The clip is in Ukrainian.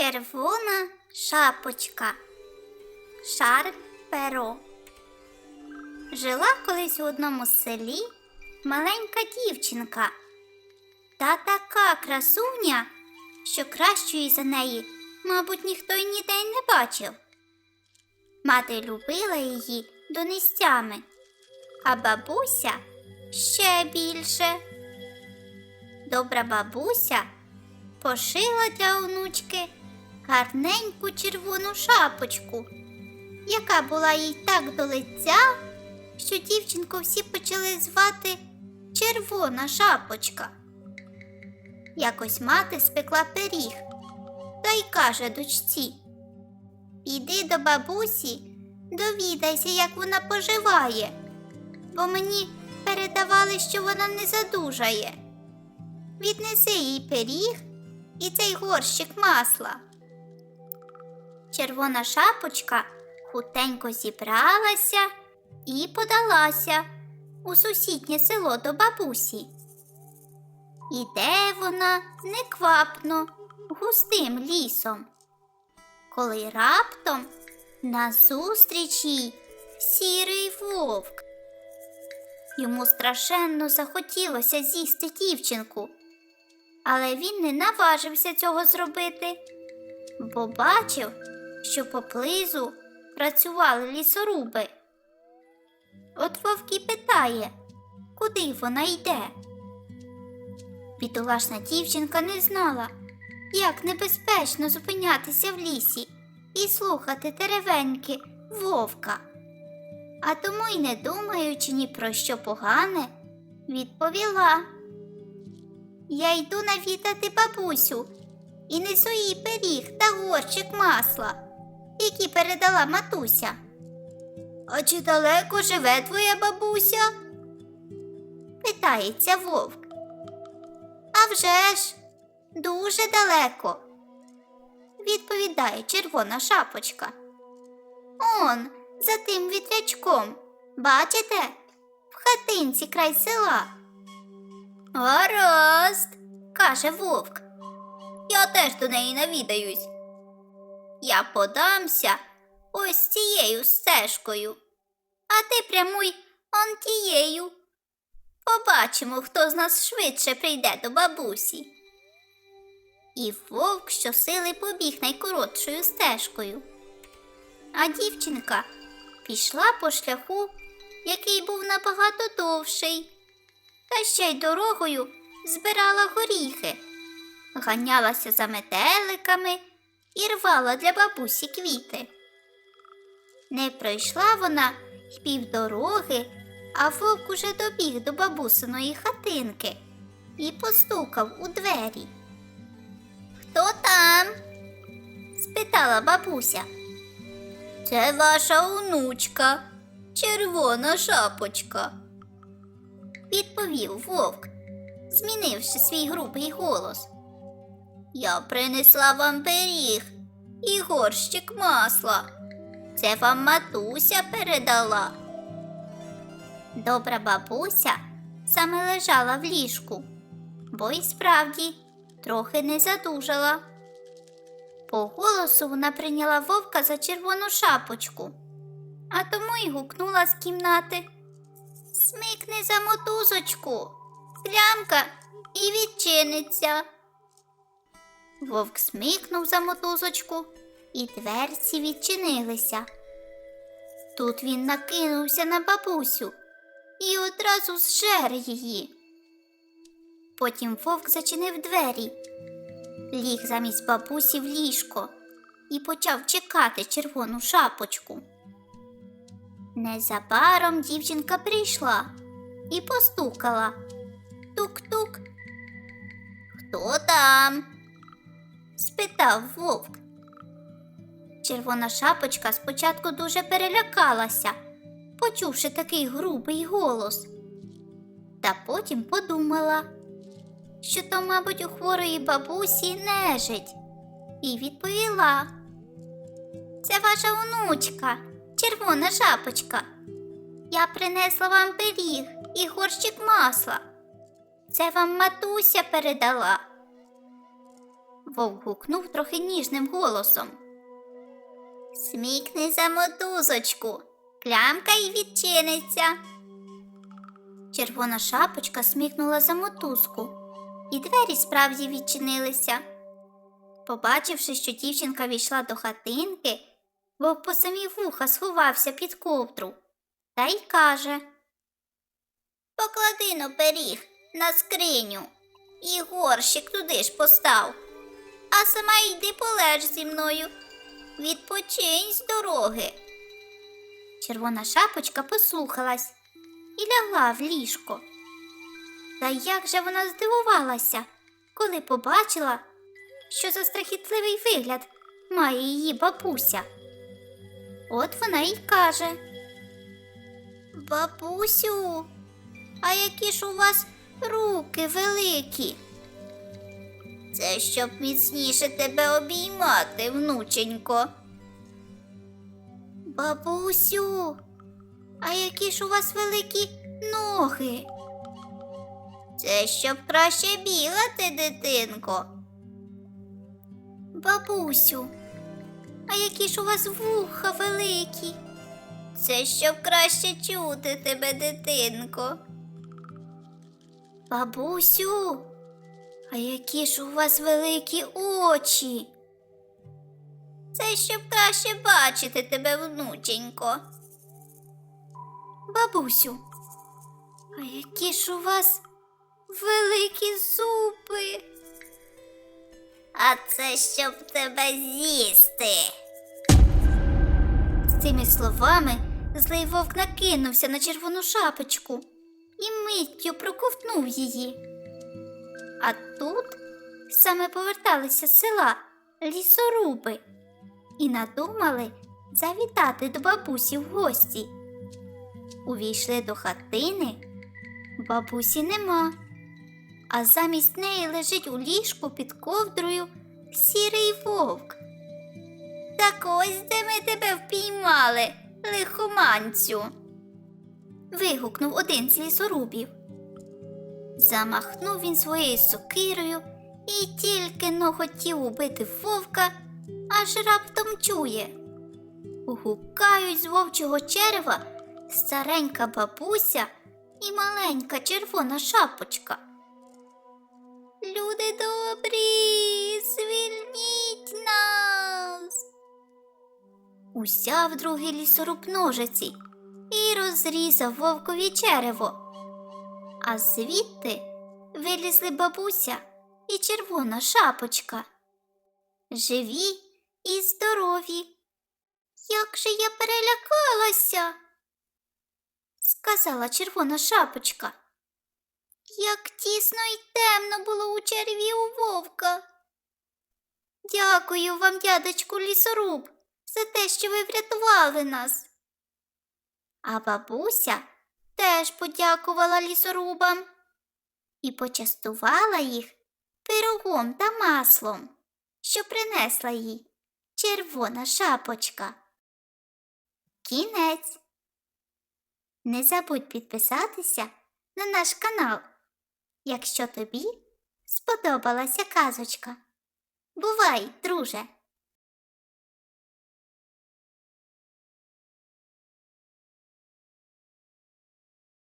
Червона шапочка. Шар перо. Жила колись у одному селі маленька дівчинка. Та така красуня, що кращої за неї, мабуть, ніхто й ніде й не бачив. Мати любила її донестями, а бабуся ще більше. Добра бабуся пошила для онучки гарненьку червону шапочку, яка була їй так до лиця, що дівчинку всі почали звати Червона шапочка. Якось мати спекла пиріг та й каже дочці: Піди до бабусі, довідайся, як вона поживає, бо мені передавали, що вона не задужає. Віднеси їй пиріг і цей горщик масла. Червона шапочка хутенько зібралася і подалася у сусіднє село до бабусі. Іде вона неквапно густим лісом, коли раптом назустріч їй сірий вовк. Йому страшенно захотілося з'їсти дівчинку, але він не наважився цього зробити, бо бачив, що поблизу працювали лісоруби. От вовк і питає, куди вона йде. Бідолашна дівчинка не знала, як небезпечно зупинятися в лісі і слухати теревеньки вовка. А тому й не думаючи ні про що погане, відповіла. Я йду навідати бабусю і несу їй пиріг та горщик масла, які передала матуся. А чи далеко живе твоя бабуся? питається вовк. «А вже ж, дуже далеко, відповідає червона шапочка. Он, за тим вітрячком, бачите, в хатинці край села. Гаразд, каже вовк. Я теж до неї навідаюсь. Я подамся ось цією стежкою, а ти прямуй он тією. Побачимо, хто з нас швидше прийде до бабусі. І вовк щосили побіг найкоротшою стежкою. А дівчинка пішла по шляху, який був набагато довший, та ще й дорогою збирала горіхи, ганялася за метеликами і рвала для бабусі квіти. Не пройшла вона й півдороги, а вовк уже добіг до бабусиної хатинки і постукав у двері. Хто там? спитала бабуся. Це ваша онучка, червона шапочка, відповів вовк, змінивши свій грубий голос. Я принесла вам пиріг і горщик масла. Це вам матуся передала. Добра бабуся саме лежала в ліжку, бо й справді трохи не задужала. По голосу вона прийняла вовка за червону шапочку, а тому й гукнула з кімнати. Смикни за мотузочку, клямка і відчиниться. Вовк смикнув за мотузочку, і дверці відчинилися. Тут він накинувся на бабусю і одразу зжер її. Потім вовк зачинив двері, ліг замість бабусі в ліжко і почав чекати червону шапочку. Незабаром дівчинка прийшла і постукала. Тук-тук. Хто там? Спитав вовк. Червона шапочка спочатку дуже перелякалася, почувши такий грубий голос. Та потім подумала, що то, мабуть, у хворої бабусі нежить, і відповіла. Це ваша онучка, червона шапочка. Я принесла вам пиріг і горщик масла. Це вам матуся передала. Вовк гукнув трохи ніжним голосом. Смікни за мотузочку, клямка й відчиниться. Червона шапочка смікнула за мотузку, і двері справді відчинилися. Побачивши, що дівчинка війшла до хатинки, вовк по самі вуха сховався під ковдру та й каже Поклади но пиріг на скриню і горщик туди ж постав, а сама йди полеж зі мною. Відпочинь з дороги. Червона шапочка послухалась і лягла в ліжко. Та як же вона здивувалася, коли побачила, що за страхітливий вигляд має її бабуся. От вона й каже. Бабусю, а які ж у вас руки великі? Це щоб міцніше тебе обіймати, внученько. Бабусю, а які ж у вас великі ноги? Це щоб краще бігати, дитинко. Бабусю, а які ж у вас вуха великі? Це щоб краще чути тебе, дитинко. Бабусю, а які ж у вас великі очі? Це щоб краще бачити тебе, внученько. Бабусю, а які ж у вас великі зуби? А це щоб тебе з'їсти. З цими словами злий вовк накинувся на червону шапочку і миттю проковтнув її. А тут саме поверталися з села лісоруби і надумали завітати до бабусі в гості. Увійшли до хатини, бабусі нема, а замість неї лежить у ліжку під ковдрою сірий вовк. Так ось де ми тебе впіймали, лихоманцю. вигукнув один з лісорубів. Замахнув він своєю сокирою і тільки но хотів убити вовка, аж раптом чує. Гукають з вовчого черева старенька бабуся і маленька червона шапочка. Люди добрі, звільніть нас. Узяв другий лісоруб ножиці і розрізав вовкові черево. А звідти вилізли бабуся і червона шапочка. Живі і здорові. Як же я перелякалася, сказала червона шапочка. Як тісно й темно було у черві у вовка. Дякую вам, дядечку лісоруб, за те, що ви врятували нас. А бабуся теж подякувала лісорубам і почастувала їх пирогом та маслом, що принесла їй червона шапочка. Кінець. Не забудь підписатися на наш канал, якщо тобі сподобалася казочка. Бувай, друже!